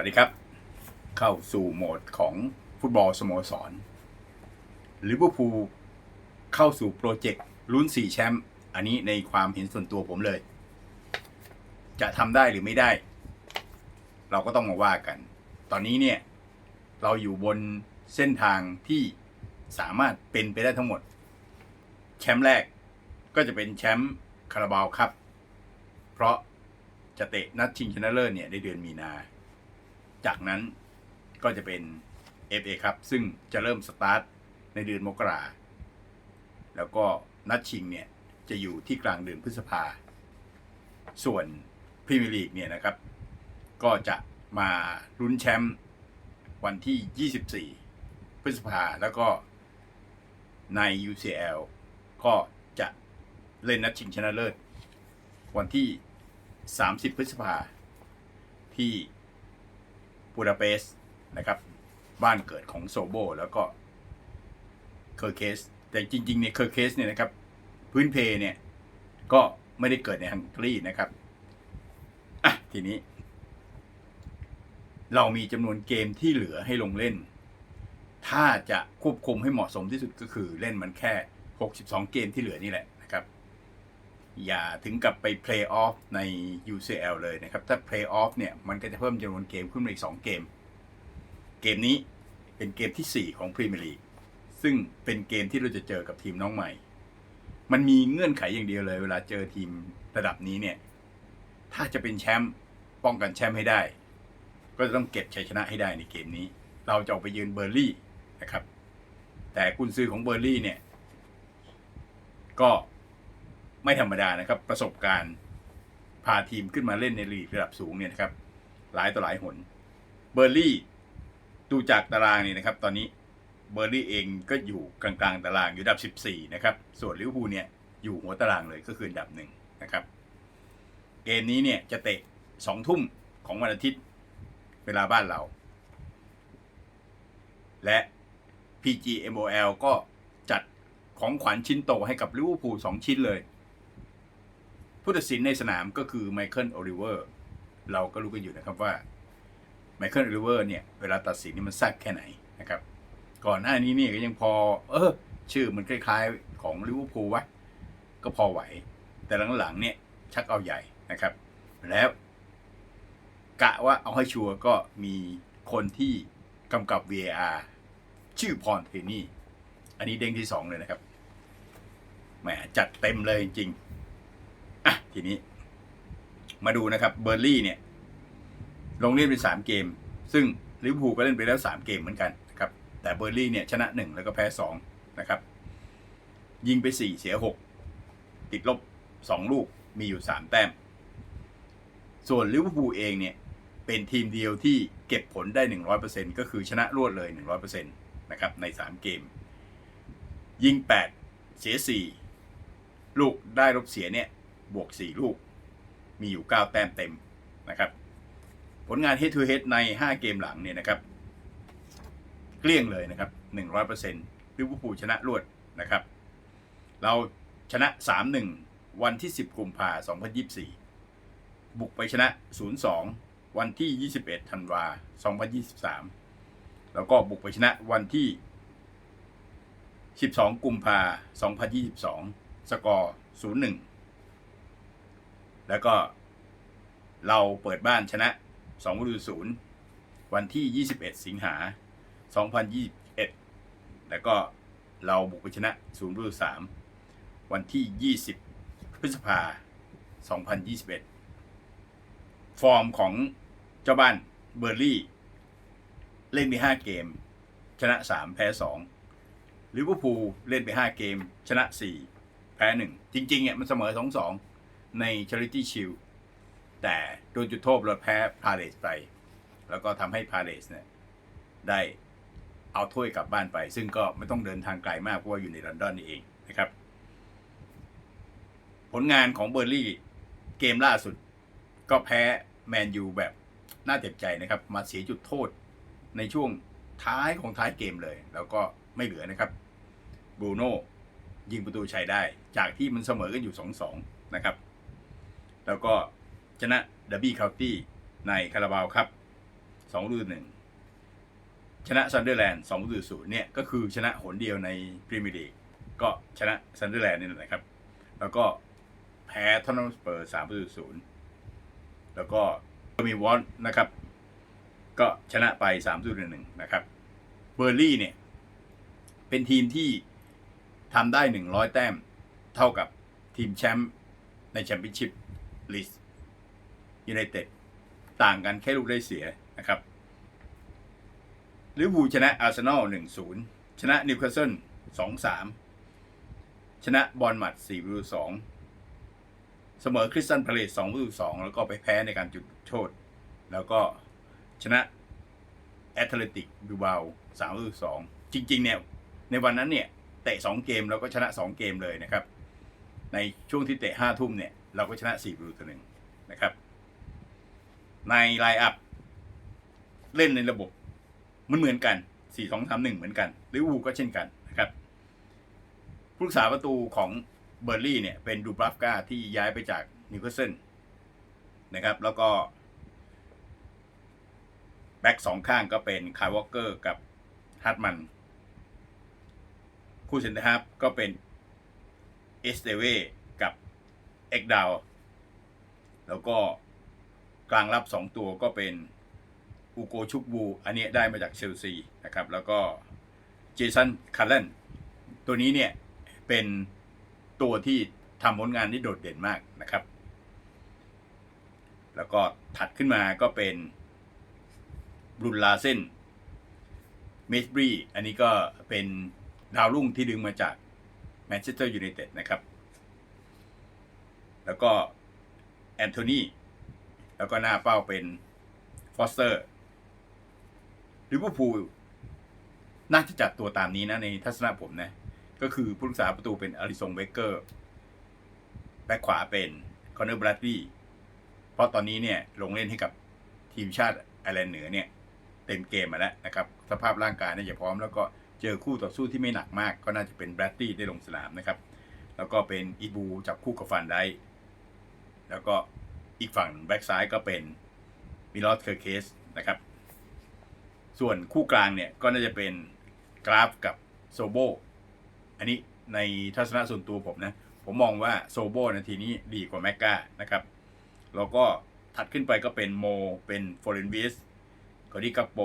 วัสดีครับ เข้าสู่โหมดของฟุตบอลสโมสรลิเวอร์พูลเข้าสู่โปรเจกต์ลุ้น4แชมป์อันนี้ในความเห็นส่วนตัวผมเลย จะทำได้หรือไม่ได้ เราก็ต้องมาว่ากัน ตอนนี้เนี่ย เราอยู่บนเส้นทางที่สามารถเป็นไปได้ทั้งหมด แชมป์แรกก็จะเป็นแชมป์คาราบาวครับ เพราะจะเตะนัดชิงชนะเลิศเนี่ยในเดือนมีนา จากนั้นก็จะเป็น FA ครับ ซึ่งจะเริ่มสตาร์ทในเดือนมกราแล้วก็นัดชิงเนี่ย จะอยู่ที่กลางเดือนพฤษภา ส่วนพรีเมียร์ลีกเนี่ยนะครับ ก็จะมาลุ้นแชมป์วันที่ 24 พฤษภา แล้วก็ใน UCL ก็จะเล่นนัดชิงชนะเลิศ วันที่ 30 พฤษภาที่ บูดาเปสต์นะครับบ้านเกิดของโซโบแล้วก็เคอร์เคสแต่จริงๆเนี่ยเคอร์เคสเนี่ยนะครับพื้นเพเนี่ยก็ไม่ได้เกิดในฮังการีนะครับอะทีนี้ เรามีจำนวนเกมที่เหลือให้ลงเล่น ถ้าจะควบคุมให้เหมาะสมที่สุดก็คือเล่นมันแค่ 62 เกมที่เหลือนี่แหละ อย่าถึงกับไปเพลย์ออฟใน UCL เลยนะครับ ถ้าเพลย์ออฟเนี่ย มันก็จะเพิ่มจำนวนเกมขึ้นมาอีก 2 เกม เกมนี้เป็นเกมที่ 4 ของพรีเมียร์ลีกซึ่งเป็นเกมที่เราจะเจอกับทีมน้องใหม่ มันมีเงื่อนไขอย่างเดียวเลย เวลาเจอทีมระดับนี้เนี่ย ถ้าจะเป็นแชมป์ป้องกันแชมป์ให้ได้ ก็จะต้องเก็บชัยชนะให้ได้ในเกมนี้ เราจะออกไปยืนเบอร์ลี่นะครับ แต่กุนซือของเบอร์ลี่เนี่ย ก็ ไม่ธรรมดานะครับ ประสบการณ์พาทีมขึ้นมาเล่นในลีกระดับสูงเนี่ยนะครับ หลายต่อหลายหน เบอร์ลี่ดูจากตารางนี่นะครับ ตอนนี้เบอร์ลี่เองก็อยู่กลางๆตารางอยู่อันดับ 14 นะครับ ส่วนลิเวอร์พูลเนี่ยอยู่หัวตารางเลยก็คืออันดับหนึ่งนะครับ เกมนี้เนี่ยจะเตะสองทุ่มของวันอาทิตย์เวลาบ้านเรา และ PGMOL ก็จัดของขวัญชิ้นโตให้กับลิเวอร์พูลสองชิ้นเลย ผู้ตัดสินในสนามก็คือไมเคิลโอลิเวอร์เราก็รู้กันอยู่นะครับว่าไมเคิลโอลิเวอร์เนี่ยเวลาตัดสินนี่มันแซ่บแค่ไหนนะครับ ก่อนหน้านี้เนี่ยก็ยังพอ เออ ชื่อมันคล้ายๆของลิเวอร์พูลวะก็พอไหว แต่หลังๆเนี่ยชักเอาใหญ่นะครับ แล้วกะว่าเอาให้ชัวร์ก็มีคนที่กำกับ VAR ชื่อพรเทนี่ อันนี้เด้งที่สองเลยนะครับแหมจัดเต็มเลยจริง อะทีนี้ มาดูนะครับ เบอร์ลี่เนี่ย ลงเล่นไปสามเกม ซึ่งลิเวอร์พูลก็เล่นไปแล้วสามเกมเหมือนกันนะครับ แต่เบอร์ลี่เนี่ยชนะหนึ่งแล้วก็แพ้สองนะครับ ยิงไปสี่เสียหกติดลบสองลูกมีอยู่สามแต้ม ส่วนลิเวอร์พูลเองเนี่ย เป็นทีมเดียวที่เก็บผลได้100%ก็คือชนะรวดเลย100%นตนะครับใน3เกม ยิง8เสีย4ลูกได้ลบเสียเนี่ย บวก 4 ลูก มีอยู่ 9 แต้มเต็มนะครับ ผลงาน head to head ใน 5 เกมหลังเนี่ยนะครับ เกลี้ยงเลยนะครับ 100%ลิเวอร์พูลชนะรวดนะครับ เราชนะ 3-1 วันที่ 10กุมภาพันธ์2024 บุกไปชนะ 0-2 วันที่ 21ธันวา2023 แล้วก็บุกไปชนะวันที่ 12 กุมภา2022 สกอร์ 0-1 แล้วก็เราเปิดบ้านชนะ2ฤดูศูนย์วันที่ 21 สิงหา 2021 แล้วก็เราบุกไปชนะ0ฤดู3วันที่ 20 พฤษภา 2021 ฟอร์มของเจ้าบ้านเบอร์ลี่ เล่นไป 5 เกม ชนะ 3 แพ้ 2ลิเวอร์พูลเล่นไป 5 เกม ชนะ 4 แพ้ 1 จริงๆเนี่ยมันเสมอ 2-2 ใน Charity Shield แต่โดนจุดโทษเราแพ้พาเลสไป แล้วก็ทำให้พาเลสเนี่ยได้เอาถ้วยกลับบ้านไป ซึ่งก็ไม่ต้องเดินทางไกลมากเพราะว่าอยู่ในลอนดอนนี่เองนะครับ ผลงานของเบอร์ลี่เกมล่าสุด ก็แพ้แมนยูแบบน่าเจ็บใจนะครับ มาเสียจุดโทษในช่วงท้ายของท้ายเกมเลย แล้วก็ไม่เหลือนะครับบรูโน่ยิงประตูชัยได้ จากที่มันเสมอกันอยู่ 2-2 นะครับ แล้วก็ชนะดับบี้คาวตี้ในคาราบาวครับสองฤดูหนึ่งชนะซันเดอร์แลนด์สองฤดูศูนย์เนี่ยก็คือชนะหนเดียวในพรีเมียร์ลีกก็ชนะซันเดอร์แลนด์นี่แหละนะครับ แล้วก็แพ้ทอนนัมสเปอร์สามฤดูศูนย์แล้วก็มีวอนนะครับ ก็ชนะไปสามฤดูหนึ่งนะครับเบอร์ลี่เนี่ยเป็นทีมที่ทำได้หนึ่งร้อยแต้มเท่ากับทีมแชมป์ในแชมเปี้ยนชิพ ลีสยูไนเต็ดต่างกันแค่ลูกได้เสียนะครับลิเวอร์พูลชนะอาร์เซนอลหนึ่งศูนย์ชนะนิวคาสเซิลสองสามชนะบอลมัดสี่ประตูสองเสมอคริสตันพาเลสสองประตูสองแล้วก็ไปแพ้ในการจุดโทษ แล้วก็ชนะแอตเลติกบิลบาสามประตูสองจริง ๆ เนี่ย ในวันนั้นเนี่ย เตะสองเกมแล้วก็ชนะสองเกมเลยนะครับ ในช่วงที่เตะห้าทุ่มเนี่ย เราก็ชนะสี่ประตูต่อหนึ่งนะครับ ในไลน์อัพ เล่นในระบบมันเหมือนกันสี่สองสามหนึ่งเหมือนกันลิเวอร์พูลก็เช่นกันนะครับผู้รักษาประตูของเบอร์ลี่เนี่ย เป็นดูบราฟกาที่ย้ายไปจากนิวคาสเซิลนะครับ แล้วก็แบ็กสองข้างก็เป็นคายวอเกอร์กับฮัตมัน คู่เซนเตอร์ฮาฟก็เป็นเอสเตเว เอ็กดาวแล้วก็กลางรับสองตัวก็เป็นอูโกชุกบู อันนี้ได้มาจากเชลซีนะครับ แล้วก็เจสันคาร์เลนตัวนี้เนี่ย เป็นตัวที่ทำผลงานที่โดดเด่นมากนะครับ แล้วก็ถัดขึ้นมาก็เป็นบรุนลาเซนเมสบรีอันนี้ก็เป็นดาวรุ่งที่ดึงมาจากแมนเชสเตอร์ยูไนเต็ดนะครับ แล้วก็แอนโทนีแล้วก็หน้าเป้าเป็นฟอสเตอร์ลิเวอร์พูลน่าจะจัดตัวตามนี้นะ ในทัศนะผมนะ ก็คือผู้รักษาประตูเป็นอลิซงเบเกอร์แบ็คขวาเป็นคอนเนอร์บรัดดี้เพราะตอนนี้เนี่ย ลงเล่นให้กับทีมชาติไอร์แลนด์เหนือเนี่ย เต็มเกมมาแล้วนะครับ สภาพร่างกายน่าจะพร้อม แล้วก็เจอคู่ต่อสู้ที่ไม่หนักมาก ก็น่าจะเป็นแบรดดี้ได้ลงสนามนะครับ แล้วก็เป็นอีบูจับคู่กับฟันได้ แล้วก็อีกฝั่งแบ็กซ้ายก็เป็นมิลอสเคอร์เคสนะครับ ส่วนคู่กลางเนี่ยก็น่าจะเป็นกราฟกับโซโบ อันนี้ในทัศนะส่วนตัวผมนะ ผมมองว่าโซโบนาทีนี้ดีกว่าแมกกานะครับ แล้วก็ถัดขึ้นไปก็เป็นโม เป็นฟอร์เรนวิสกอดิกัปโป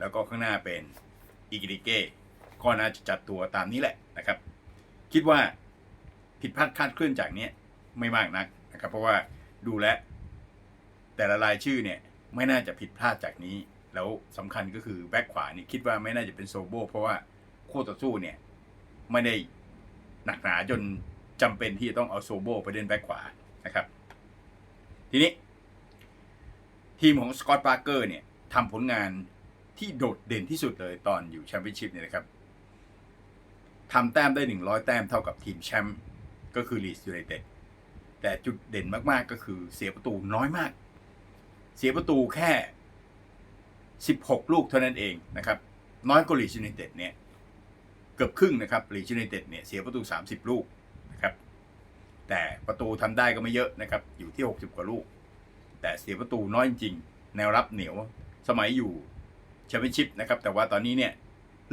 แล้วก็ข้างหน้าเป็นอิกิริเก้ก็น่าจะจัดตัวตามนี้แหละนะครับ คิดว่าผิดพลาดคาดเคลื่อนจากนี้ไม่มากนัก นะครับ เพราะว่าดูแลแต่ละรายชื่อเนี่ยไม่น่าจะผิดพลาดจากนี้ แล้วสำคัญก็คือแบ็คขวานี่คิดว่าไม่น่าจะเป็นโซโบ เพราะว่าคู่ต่อสู้เนี่ยไม่ได้หนักหนาจนจำเป็นที่จะต้องเอาโซโบไปเล่นแบ็คขวานะครับ ทีนี้ ทีมของสกอตต์ปาร์เกอร์เนี่ยทำผลงานที่โดดเด่นที่สุดเลยตอนอยู่แชมเปี้ยนชิพเนี่ยนะครับทำแต้มได้ 100 แต้มเท่ากับทีมแชมป์ก็คือลีสยูไนเต็ด แต่จุดเด่นมากๆก็คือเสียประตูน้อยมาก เสียประตูแค่ 16 ลูกเท่านั้นเองนะครับน้อยกว่าลีสยูไนเต็ดเนี่ยเกือบครึ่งนะครับลีสยูไนเต็ดเนี่ยเสียประตู 30 ลูกนะครับแต่ประตูทำได้ก็ไม่เยอะนะครับอยู่ที่ 60 กว่าลูก แต่เสียประตูน้อยจริงๆแนวรับเหนียวสมัยอยู่แชมเปี้ยนชิพนะครับแต่ว่าตอนนี้เนี่ย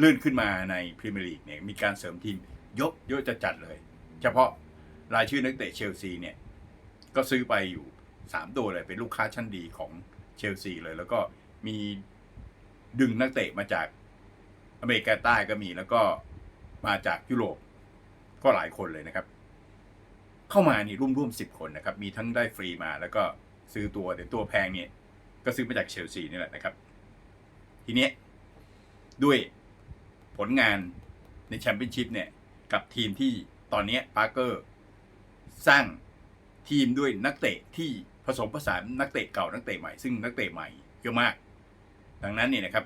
ลื่นขึ้นมาในพรีเมียร์ลีกเนี่ยมีการเสริมทีมยกเยอะจะจัดเลย เฉพาะรายชื่อนักเตะเชลซีเนี่ย ก็ซื้อไปอยู่ 3 ตัวเลยเป็นลูกค้าชั้นดีของเชลซีเลย แล้วก็มีดึงนักเตะมาจากอเมริกาใต้ก็มีแล้วก็มาจากยุโรปก็หลายคนเลยนะครับ เข้ามานี่ร่วมๆสิบคนนะครับ มีทั้งได้ฟรีมาแล้วก็ซื้อตัวแต่ตัวแพงเนี่ย ก็ซื้อมาจากเชลซีนี่แหละนะครับ ทีนี้ด้วยผลงานในแชมเปี้ยนชิพเนี่ย กับทีมที่ตอนนี้ปาร์เกอร์ สร้าง ทีมด้วยนักเตะที่ผสมผสานนักเตะเก่านักเตะใหม่ซึ่งนักเตะใหม่เยอะมาก ดังนั้นเนี่ยนะครับ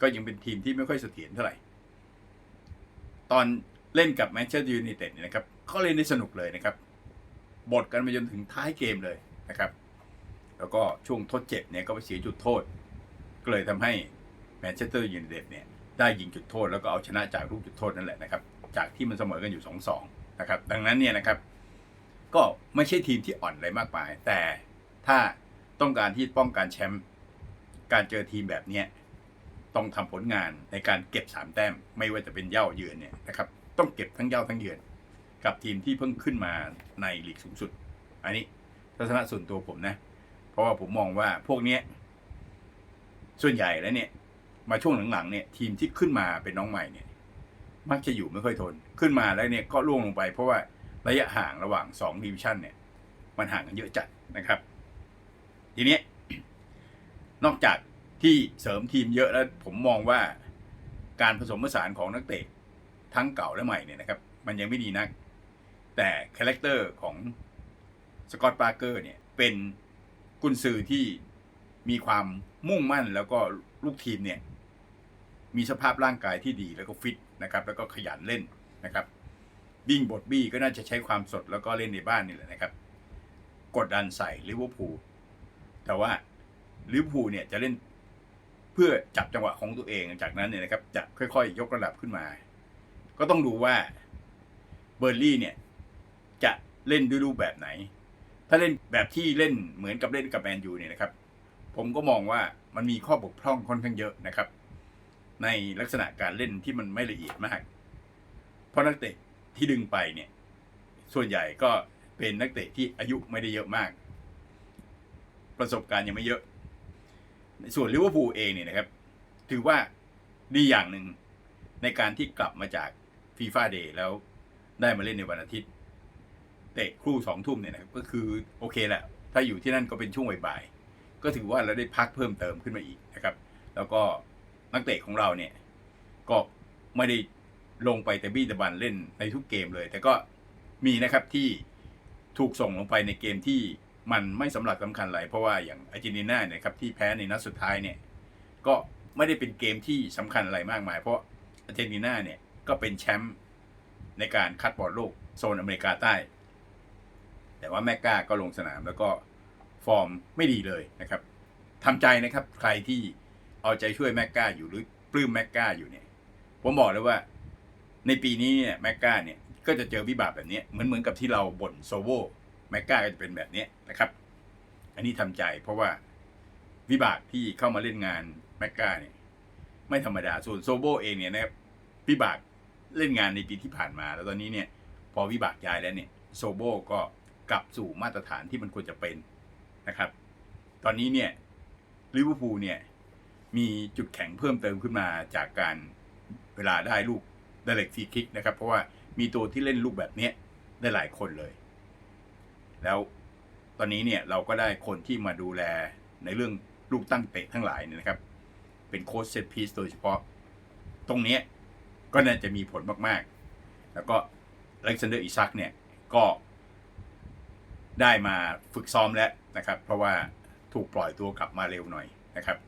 ก็ยังเป็นทีมที่ไม่ค่อยเสถียรเท่าไหร่ ตอนเล่นกับแมนเชสเตอร์ยูไนเต็ดเนี่ยนะครับเขาเล่นได้สนุกเลยนะครับ บทกันไปจนถึงท้ายเกมเลยนะครับ แล้วก็ช่วงทดเจ็บเนี่ยก็ไปเสียจุดโทษ ก็เลยทำให้แมนเชสเตอร์ยูไนเต็ดเนี่ยได้ยิงจุดโทษแล้วก็เอาชนะจากลูกจุดโทษนั่นแหละนะครับ จากที่มันเสมอกันอยู่ 2-2 นะครับ ดังนั้นเนี่ยนะครับ ก็ไม่ใช่ทีมที่อ่อนอะไรมากมาย แต่ถ้าต้องการที่ป้องกันแชมป์การเจอทีมแบบเนี้ยต้องทำผลงานในการเก็บสามแต้ม ไม่ว่าจะเป็นเย่าเยือนเนี่ยนะครับ ต้องเก็บทั้งเย่าทั้งเยือน กับทีมที่เพิ่งขึ้นมาในลีกสูงสุด อันนี้ทัศนะส่วนตัวผมนะ เพราะว่าผมมองว่าพวกเนี้ยส่วนใหญ่แล้วเนี่ย มาช่วงหลังๆเนี่ย ทีมที่ขึ้นมาเป็นน้องใหม่เนี่ย มักจะอยู่ไม่ค่อยทน ขึ้นมาแล้วเนี่ยก็ล่วงลงไปเพราะว่า ระยะห่างระหว่างสองดิวิชันเนี่ยมันห่างกันเยอะจัดนะครับ ทีนี้นอกจากที่เสริมทีมเยอะแล้วผมมองว่าการผสมผสานของนักเตะทั้งเก่าและใหม่เนี่ยนะครับ มันยังไม่ดีนัก แต่คาแรคเตอร์ของสกอตต์ปาร์เกอร์เนี่ยเป็นกุนซือที่มีความมุ่งมั่นแล้วก็ลูกทีมเนี่ยมีสภาพร่างกายที่ดีแล้วก็ฟิตนะครับ แล้วก็ขยันเล่นนะครับ บิ้งบทบี้ก็น่าจะใช้ความสดแล้วก็เล่นในบ้านนี่แหละนะครับ กดดันใส่ลิเวอร์พูลแต่ว่าลิเวอร์พูลเนี่ยจะเล่นเพื่อจับจังหวะของตัวเองจากนั้นเนี่ยนะครับจะค่อยๆ ยกระดับขึ้นมา ก็ต้องดูว่าเบอร์ลี่เนี่ยจะเล่นด้วยรูปแบบไหน ถ้าเล่นแบบที่เล่นเหมือนกับเล่นกับแมนยูเนี่ยนะครับ ผมก็มองว่ามันมีข้อบกพร่องค่อนข้างเยอะนะครับ ในลักษณะการเล่นที่มันไม่ละเอียดมาก เพราะนักเตะ ที่ดึงไปเนี่ย ส่วนใหญ่ก็เป็นนักเตะที่อายุไม่ได้เยอะมาก ประสบการณ์ยังไม่เยอะ ส่วนลิเวอร์พูลเองเนี่ยนะครับ ถือว่าดีอย่างหนึ่งในการที่กลับมาจากฟีฟ่าเดย์แล้วได้มาเล่นในวันอาทิตย์ เตะครู่สองทุ่มเนี่ยนะครับก็คือโอเคแหละ ถ้าอยู่ที่นั่นก็เป็นช่วงบ่ายๆก็ถือว่าเราได้พักเพิ่มเติมขึ้นมาอีกนะครับ แล้วก็นักเตะของเราเนี่ย ก็ไม่ได้ ลงไปแต่บี้ตะบันเล่นในทุกเกมเลย แต่ก็มีนะครับที่ถูกส่งลงไปในเกมที่มันไม่สำหรับสำคัญอะไรเพราะว่าอย่างอาร์เจนตินาเนี่ยครับที่แพ้ในนัดสุดท้ายเนี่ยก็ไม่ได้เป็นเกมที่สำคัญอะไรมากมาย เพราะอาร์เจนตินาเนี่ยก็เป็นแชมป์ในการคัดบอลโลกโซนอเมริกาใต้ แต่ว่าแมกกาก็ลงสนามแล้วก็ฟอร์มไม่ดีเลยนะครับทำใจนะครับใครที่เอาใจช่วยแมกกาอยู่หรือปลื้มแมกกาอยู่เนี่ยผมบอกเลยว่า ในปีนี้เนี่ยแมกกาเนี่ยก็จะเจอวิบากแบบนี้เหมือนเหมือนกับที่เราบ่นโซโวแมกกาก็จะเป็นแบบนี้นะครับ อันนี้ทำใจเพราะว่าวิบากที่เข้ามาเล่นงานแมกกาเนี่ยไม่ธรรมดาส่วนโซโบเองเนี่ยนะครับวิบากเล่นงานในปีที่ผ่านมา แล้วตอนนี้เนี่ยพอวิบากย้ายแล้วเนี่ยโซโบก็กลับสู่มาตรฐานที่มันควรจะเป็นนะครับ ตอนนี้เนี่ยลิเวอร์พูลเนี่ยมีจุดแข็งเพิ่มเติมขึ้นมาจากการเวลาได้ลูก ดเล็กฟรีคิกนะครับ เพราะว่ามีตัวที่เล่นลูกแบบเนี้ยได้หลายคนเลย แล้วตอนนี้เนี่ยเราก็ได้คนที่มาดูแลในเรื่องลูกตั้งเตะทั้งหลายเนี่ยนะครับ เป็นโค้ชเซตพีซโดยเฉพาะ ตรงนี้ก็น่าจะมีผลมากๆ แล้วก็อเล็กซานเดอร์อิซักเนี่ยก็ได้มาฝึกซ้อมแล้วนะครับ เพราะว่าถูกปล่อยตัวกลับมาเร็วหน่อยนะครับ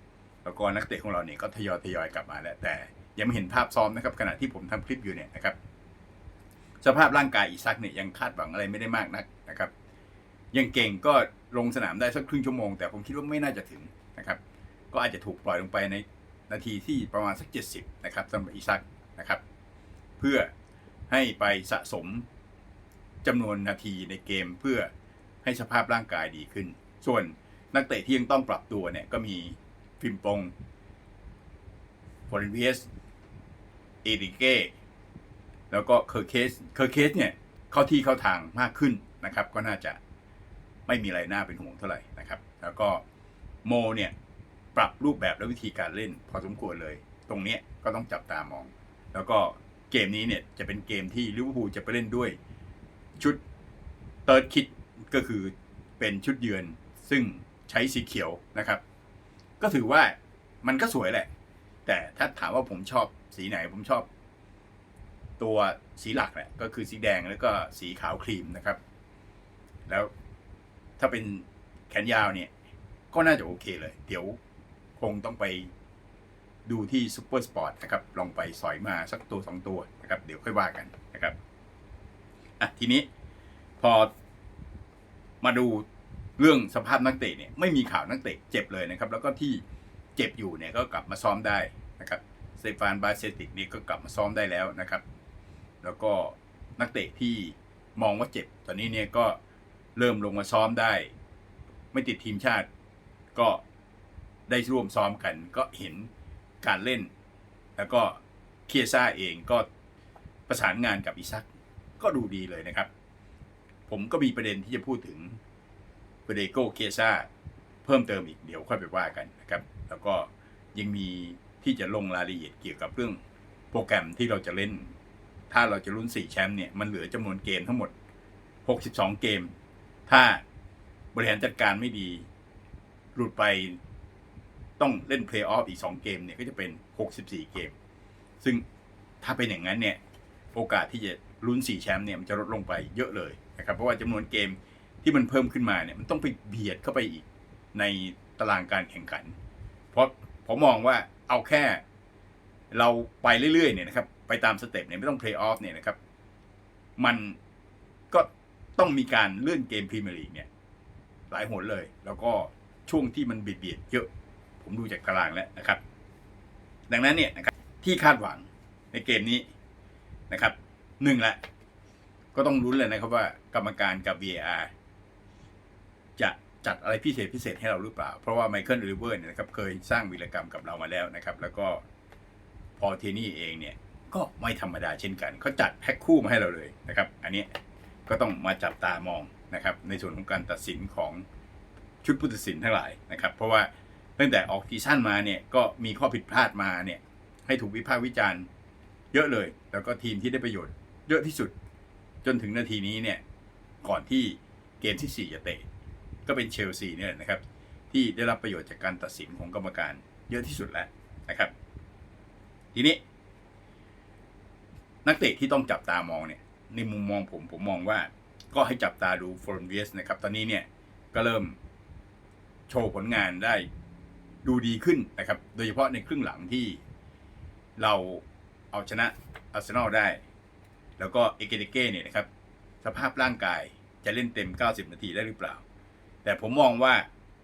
แล้วก็นักเตะของเราเนี่ยก็ทยอยทยอยกลับมาแล้วแต่ ยังไม่เห็นภาพซ้อมนะครับขณะที่ผมทำคลิปอยู่เนี่ยนะครับ สภาพร่างกายอิซักเนี่ยยังคาดหวังอะไรไม่ได้มากนักนะครับ ยังเก่งก็ลงสนามได้สักครึ่งชั่วโมง แต่ผมคิดว่าไม่น่าจะถึงนะครับ ก็อาจจะถูกปล่อยลงไปในนาทีที่ประมาณสัก 70 นะครับสำหรับอิซักนะครับ เพื่อให้ไปสะสมจำนวนนาทีในเกมเพื่อให้สภาพร่างกายดีขึ้น ส่วนนักเตะที่ยังต้องปรับตัวเนี่ยก็มีฟิมปงฟอร์เรนเวส เอริเก้แล้วก็เคอร์เคสเคอร์เคสเนี่ยเข้าที่เข้าทางมากขึ้นนะครับ ก็น่าจะไม่มีอะไรน่าเป็นห่วงเท่าไหร่นะครับ แล้วก็โมเนี่ยปรับรูปแบบและวิธีการเล่นพอสมควรเลย ตรงเนี้ยก็ต้องจับตามอง แล้วก็เกมนี้เนี่ยจะเป็นเกมที่ลิเวอร์พูลจะไปเล่นด้วยชุดเติร์ดคิดก็คือเป็นชุดเยือนซึ่งใช้สีเขียวนะครับ ก็ถือว่ามันก็สวยแหละ แต่ถ้าถามว่าผมชอบ สีไหนผมชอบ ตัวสีหลักแหละก็คือสีแดงแล้วก็สีขาวครีมนะครับ แล้วถ้าเป็นแขนยาวเนี่ย ก็น่าจะโอเคเลย เดี๋ยวคงต้องไปดูที่ซูเปอร์สปอร์ตนะครับ ลองไปสอยมาสักตัวสองตัวนะครับ เดี๋ยวค่อยว่ากันนะครับอะทีนี้พอมาดูเรื่องสภาพนักเตะเนี่ยไม่มีข่าวนักเตะเจ็บเลยนะครับ แล้วก็ที่เจ็บอยู่เนี่ยก็กลับมาซ้อมได้นะครับ เซฟานบาเซติกนี่ก็กลับมาซ้อมได้แล้วนะครับ แล้วก็นักเตะที่มองว่าเจ็บ ตอนนี้เนี่ยก็เริ่มลงมาซ้อมได้ ไม่ติดทีมชาติ ก็ได้ร่วมซ้อมกัน ก็เห็นการเล่น แล้วก็เคียซ่าเองก็ประสานงานกับอิซักก็ดูดีเลยนะครับ ผมก็มีประเด็นที่จะพูดถึงเฟเดโกเคียซ่าเพิ่มเติมอีกเดี๋ยวค่อยไปว่ากันนะครับ แล้วก็ยังมี ที่จะลงรายละเอียดเกี่ยวกับเรื่องโปรแกรมที่เราจะเล่น ถ้าเราจะลุ้น4 แชมป์เนี่ย มันเหลือจำนวนเกมทั้งหมด 62 เกม ถ้าบริหารจัดการไม่ดี หลุดไปต้องเล่นเพลย์ออฟอีก 2 เกมเนี่ย ก็จะเป็น 64 เกม ซึ่งถ้าเป็นอย่างนั้นเนี่ย โอกาสที่จะลุ้น 4 แชมป์เนี่ย มันจะลดลงไปเยอะเลยนะครับ เพราะว่าจำนวนเกมที่มันเพิ่มขึ้นมาเนี่ย มันต้องไปเบียดเข้าไปอีกในตารางการแข่งขัน เพราะผมมองว่า เอาแค่ เราไปเรื่อยๆเนี่ยนะครับ ไปตามสเต็ปเนี่ยไม่ต้องเพลย์ออฟเนี่ยนะครับ มันก็ต้องมีการเลื่อนเกมพรีเมียร์ลีกเนี่ย หลายหนเลย แล้วก็ช่วงที่มันเบียดๆเยอะ ผมดูจากตารางแล้วนะครับ ดังนั้นเนี่ยนะครับ ที่คาดหวังในเกมนี้นะครับหนึ่งละก็ต้องรุ้นเลยนะครับว่ากรรมการกับ VAR จะ จัดอะไรพิเศษพิเศษให้เราหรือเปล่า เพราะว่าไมเคิลริเวอร์เนี่ยนะครับเคยสร้างวีรกรรมกับเรามาแล้วนะครับ แล้วก็พอเทนี่เองเนี่ยก็ไม่ธรรมดาเช่นกันเขาจัดแพ็คคู่มาให้เราเลยนะครับ อันนี้ก็ต้องมาจับตามองนะครับ ในส่วนของการตัดสินของชุดผู้ตัดสินทั้งหลายนะครับ เพราะว่าตั้งแต่ออกซีซั่นมาเนี่ยก็มีข้อผิดพลาดมาเนี่ยให้ถูกวิพากษ์วิจารณ์เยอะเลย แล้วก็ทีมที่ได้ประโยชน์เยอะที่สุด จนถึงนาทีนี้เนี่ยก่อนที่เกมที่ 4 จะเตะ ก็เป็นเชลซีเนี่ยนะครับ ที่ได้รับประโยชน์จากการตัดสินของกรรมการเยอะที่สุดแล้วนะครับ ทีนี้ นักเตะที่ต้องจับตามองเนี่ยในมุมมองผมผมมองว่า ก็ให้จับตาดูฟอร์นเวสนะครับ ตอนนี้เนี่ยก็เริ่มโชว์ผลงานได้ดูดีขึ้นนะครับ โดยเฉพาะในครึ่งหลังที่เราเอาชนะอาร์เซนอลได้ แล้วก็เอเกเดเก้เนี่ยนะครับ สภาพร่างกายจะเล่นเต็ม 90 นาทีได้หรือเปล่า แต่ผมมองว่า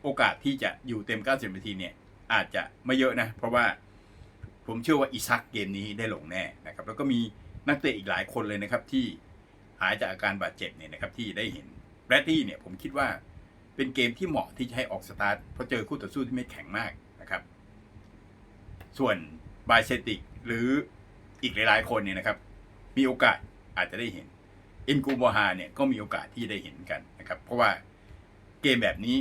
โอกาสที่จะอยู่เต็ม 90 นาทีเนี่ย อาจจะไม่เยอะนะ เพราะว่าผมเชื่อว่าอิซักเกมนี้ได้ลงแน่นะครับ แล้วก็มีนักเตะอีกหลายคนเลยนะครับที่หายจากอาการบาดเจ็บเนี่ยนะครับที่ได้เห็นแบรดดี้เนี่ยผมคิดว่าเป็นเกมที่เหมาะที่จะให้ออกสตาร์ทเพราะเจอคู่ต่อสู้ที่ไม่แข็งมากนะครับ ส่วนบายเซติกหรืออีกหลายๆคนเนี่ยนะครับ มีโอกาสอาจจะได้เห็นอินกูโบฮาเนี่ยก็มีโอกาสที่ได้เห็นกันนะครับ เพราะว่า เกมแบบนี้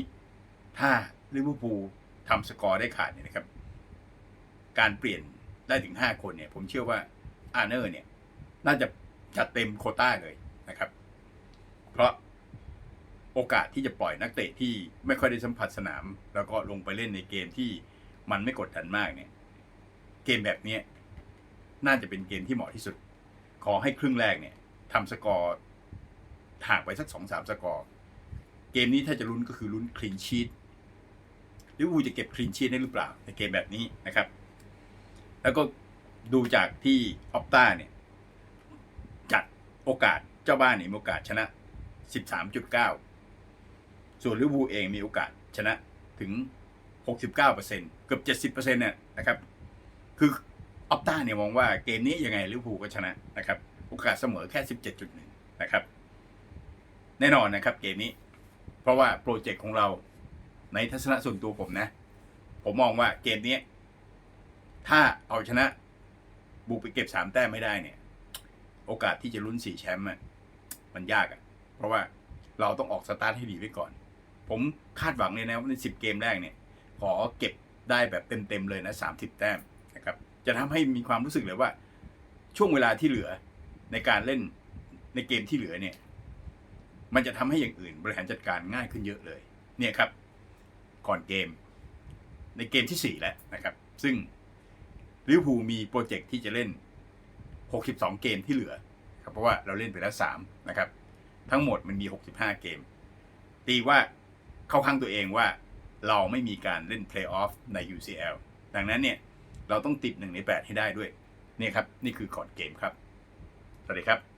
ถ้าลิเวอร์พูลทำสกอร์ได้ขาดเนี่ยนะครับ การเปลี่ยนได้ถึง 5 คนเนี่ย ผมเชื่อว่าอาร์เนอร์เนี่ย น่าจะจัดเต็มโคต้าเลยนะครับ เพราะโอกาสที่จะปล่อยนักเตะที่ไม่ค่อยได้สัมผัสสนาม แล้วก็ลงไปเล่นในเกมที่มันไม่กดดันมากเนี่ย เกมแบบนี้น่าจะเป็นเกมที่เหมาะที่สุด ขอให้ครึ่งแรกเนี่ยทำสกอร์ห่างไปสักสองสามสกอร์ เกมนี้ถ้าจะลุ้นก็คือลุ้นคลีนชีตลิเวอร์พูลจะเก็บคลีนชีตได้หรือเปล่า ในเกมแบบนี้นะครับ แล้วก็ดูจากที่ออปต้าเนี่ย จัดโอกาสเจ้าบ้านเนี่ยมีโอกาสชนะ 13.9 ส่วนลิเวอร์พูลเองมีโอกาสชนะถึง 69%เกือบ70%เนี่ยนะครับ คือออปต้าเนี่ยมองว่าเกมนี้ยังไงลิเวอร์พูลก็ชนะนะครับ โอกาสเสมอแค่ 17.1 นะครับ แน่นอนนะครับเกมนี้ เพราะว่าโปรเจกต์ของเราในทัศนะส่วนตัวผมนะ ผมมองว่าเกมนี้ถ้าเอาชนะบุกไปเก็บสามแต้มไม่ได้เนี่ย โอกาสที่จะลุ้นสี่แชมป์มันยากอะเพราะว่าเราต้องออกสตาร์ทให้ดีไว้ก่อน ผมคาดหวังเลยนะว่าในสิบเกมแรกเนี่ย ขอเก็บได้แบบเต็มๆเลยนะสามสิบแต้มนะครับ จะทำให้มีความรู้สึกเลยว่า ช่วงเวลาที่เหลือในการเล่นในเกมที่เหลือเนี่ย มันจะทำให้อย่างอื่นบริหารจัดการง่ายขึ้นเยอะเลย เนี่ยครับ ก่อนเกม ในเกมที่สี่แล้วนะครับ ซึ่งลิเวอร์พูลมีโปรเจกต์ที่จะเล่น 62 เกมที่เหลือครับเพราะว่าเราเล่นไปแล้ว 3 นะครับ ทั้งหมดมันมี 65 เกม ตีว่าเข้าข้างตัวเองว่าเราไม่มีการเล่นเพลย์ออฟใน UCL ดังนั้นเนี่ย เราต้องติด1ใน 8 ให้ได้ด้วย เนี่ยครับ นี่คือก่อนเกมครับ สวัสดีครับ